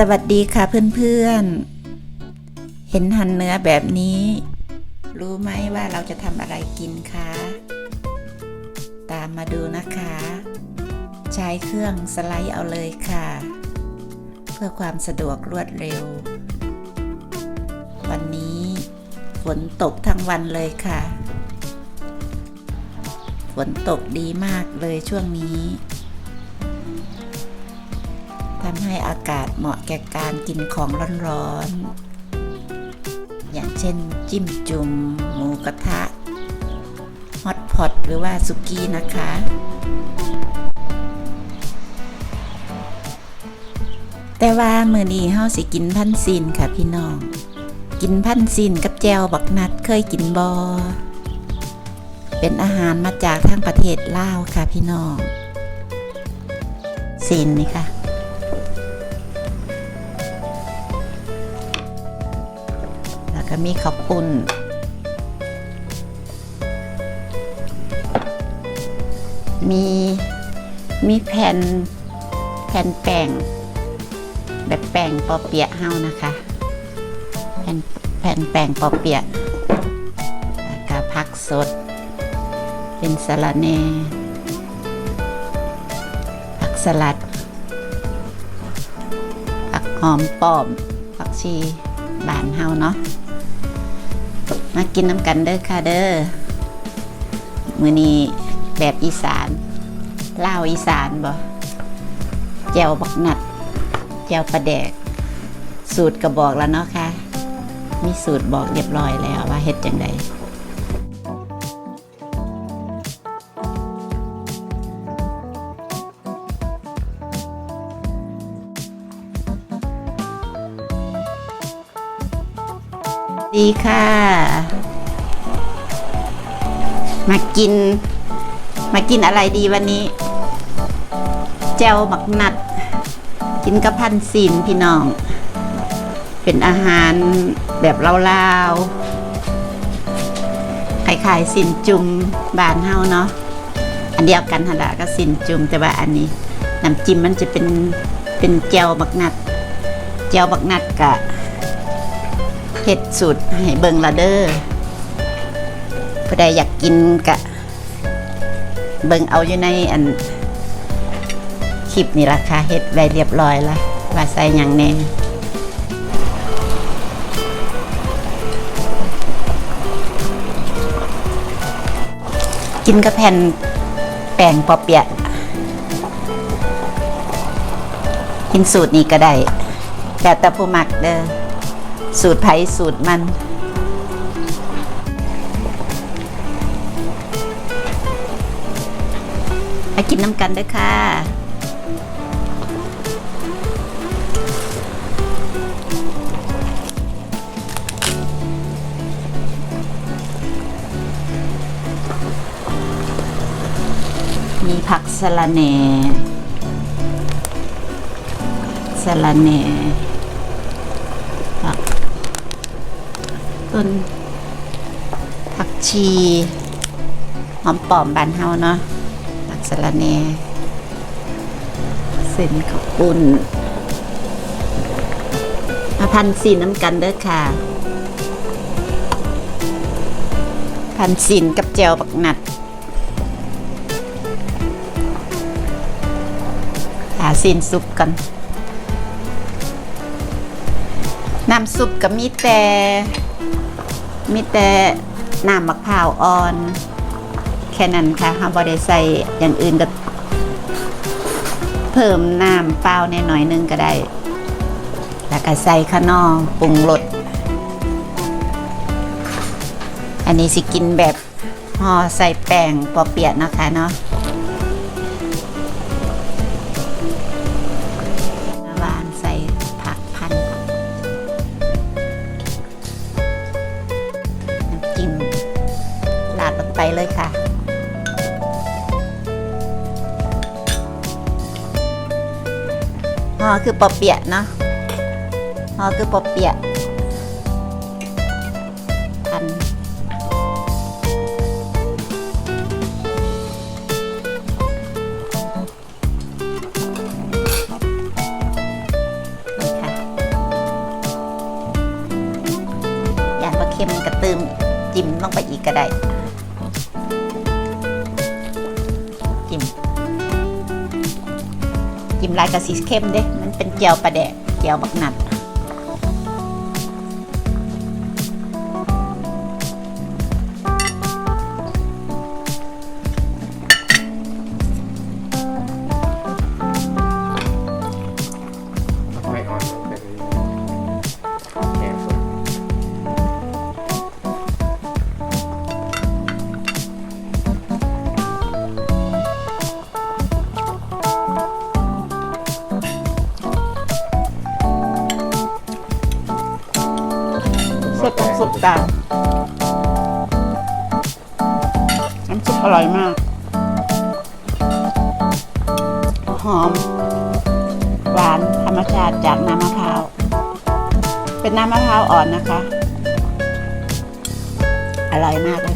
สวัสดีค่ะเพื่อนๆ เห็นหั่นเนื้อแบบนี้ รู้ไหมว่าเราจะทำอะไรกินคะ ตามมาดูนะคะ ใช้เครื่องสไลด์เอาเลยค่ะ เพื่อความสะดวกรวดเร็ว วันนี้ฝนตกทั้งวันเลยค่ะ ฝนตกดีมากเลยช่วงนี้ ทำให้อากาศเหมาะแก่การกินของร้อนๆ อย่างเช่นจิ้มจุ่มหมูกระทะฮอตพอตหรือว่าสุกี้นะคะ แต่ว่ามือนี้เฮาสิกินพันซีนค่ะพี่น้อง กินพันซีนกับแจวบักนัดเคยกินบอเป็นอาหารมาจากทางประเทศลาวค่ะพี่น้องซีนนี่ค่ะ ก็มีข้าวปุ้น มีมีแผ่นแผ่นแป้งแบบแป้งปอเปียะเฮานะคะ แผ่นแผ่นแป้งปอเปียะแล้วก็ผักสด เป็นสลัดแหน่ผักสลัดผักหอมปอมผักชีบานเฮาเนาะ มากินน้ำกันเด้อค่ะเด้อมือนี้แบบอีสานลาวอีสานบ่แจวบักนัดแจวปลาแดก สูตรก็บอกแล้วเนาะค่ะ มีสูตรบอกเรียบร้อยแล้วว่าเฮ็ดจังได ดีค่ะ มากิน มากินอะไรดีวันนี้ แจวบักนัด กินกับพันศีนพี่น้อง เป็นอาหารแบบลาวๆคล้ายๆสินจุ่มบานเฮาเนาะ อันเดียวกันหนละก็สินจุ่มแต่ว่าอันนี้น้ำจิ้มมันจะเป็นเป็นแจวบักนัด แจวบักนัดกะ เฮ็ดสูตรให้เบิงละเด้อผู้ใดอยากกินกะ เบิงเอาอยู่ในอันคลิปนี่ราคาเฮ็ดไว้เรียบร้อยละว่าใส่หยังแน่กินกับแผ่นแป้งปอเปียะกินสูตรนี้ก็ได้แต่แต่ผู้มักเด้อ สูตรไผ่สูตรมันมากินน้ำกันด้วยค่ะมีผักสะระแหน่สะระแหน่ ผัก ต้นผักชีหอมปอมบานเฮาเนาะผักสะระแหน่เส้นข้าวปุ้นมาพันสีน้ำกันเด้อค่ะ พันสินกับเจลบักหนัดหาสินซุปกันน้ำซุปก็มีแต่ มีแต่น้ำมะพร้าวอ่อน แค่นั้นค่ะเราบ่ได้ใส่อย่างอื่นก็เพิ่มน้ำเปล่าในหน่อยนึงก็ได้ แล้วก็ใส่ข้านองปรุงรสอันนี้สิกินแบบห่อใส่แป้งปอเปียกนะคะเนาะ ไปเลยค่ะ ห่อคือปอเปียะเนาะ ห่อคือปอเปียะอันเค็มกระตืมจิ้มลงไปอีกก็ได้ ลายกระสีเข้มเด้มันเป็นเจียวปลาแดกเจียวบักนัด ต้องสุดตามน้ำซุปอร่อยมาก หอม หวานธรรมชาติจากน้ำมะพร้าว เป็นน้ำมะพร้าวอ่อนนะคะ อร่อยมากเลย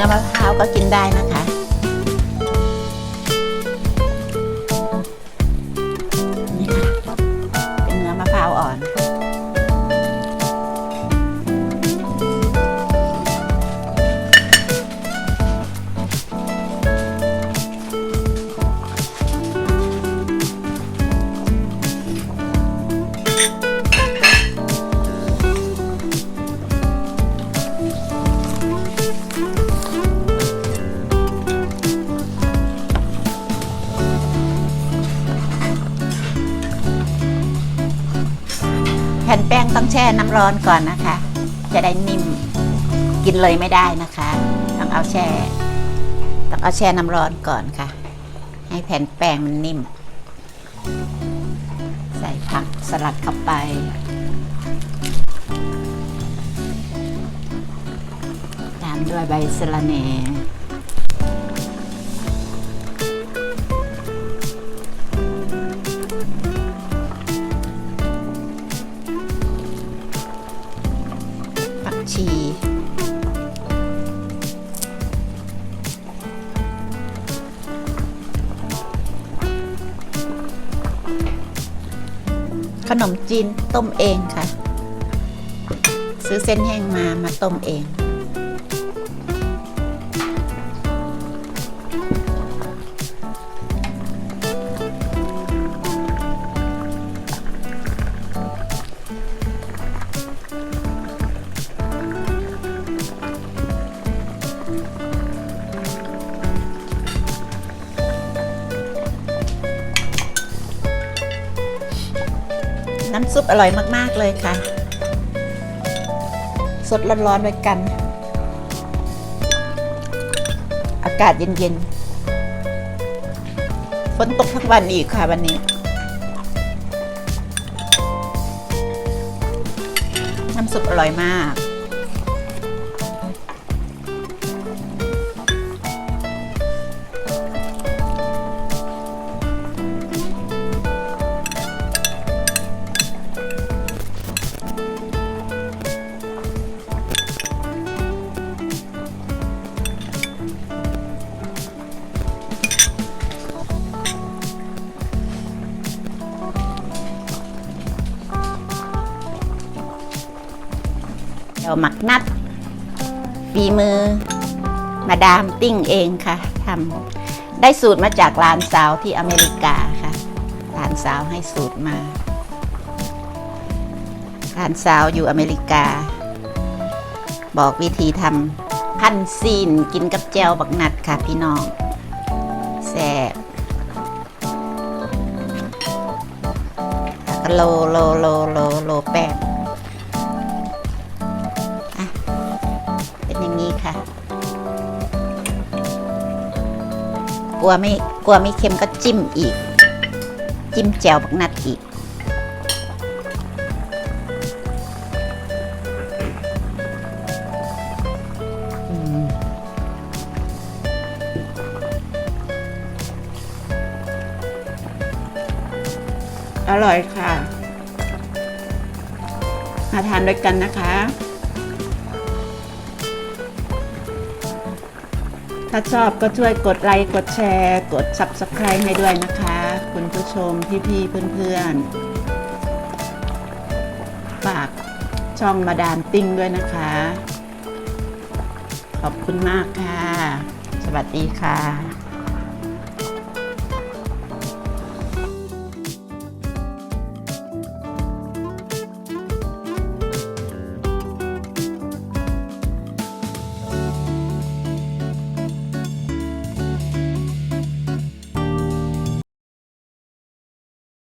นื้อมะพร้าวก็กินได้นะคะ ผ่นแป้งต้องแช่น้ำร้อนก่อนนะคะ จะได้นิ่มกินเลยไม่ได้นะคะ ต้องเอาแช่ต้องเอาแช่น้ำร้อนก่อนค่ะ ให้แผ่นแป้งมันนิ่ม ใส่ผักสลัดเข้าไปตามด้วยใบสะระแหน่ ขนมจีนต้มเองค่ะ ซื้อเส้นแห้งมามาต้มเอง ซุปอร่อยมากๆเลยค่ะ สดร้อนๆไว้กัน อากาศเย็นๆฝนตกทั้งวันอีกค่ะวันนี้ น้ำซุปอร่อยมาก วหมักนัดฝีมือ มาดามติ้งเองค่ะทำได้สูตรมาจากร้านสาวที่อเมริกาค่ะร้านสาวให้สูตรมาร้านสาวอยู่อเมริกา บอกวิธีทำพันซีนกินกับแจวบักนัดค่ะพี่น้องแซ่บแล้วก็โลโลโลโลโลแป้ง กลัวไม่กลัวไม่เค็มก็จิ้มอีก จิ้มแจ่วบักนัดอีก อร่อยค่ะ มาทานด้วยกันนะคะ ถ้าชอบก็ช่วยกดไลค์ กดแชร์ กด Subscribe ให้ด้วยนะคะ คุณผู้ชมพี่ๆเพื่อนๆ ฝากช่องมาดามติ้งด้วยนะคะ ขอบคุณมากค่ะ สวัสดีค่ะ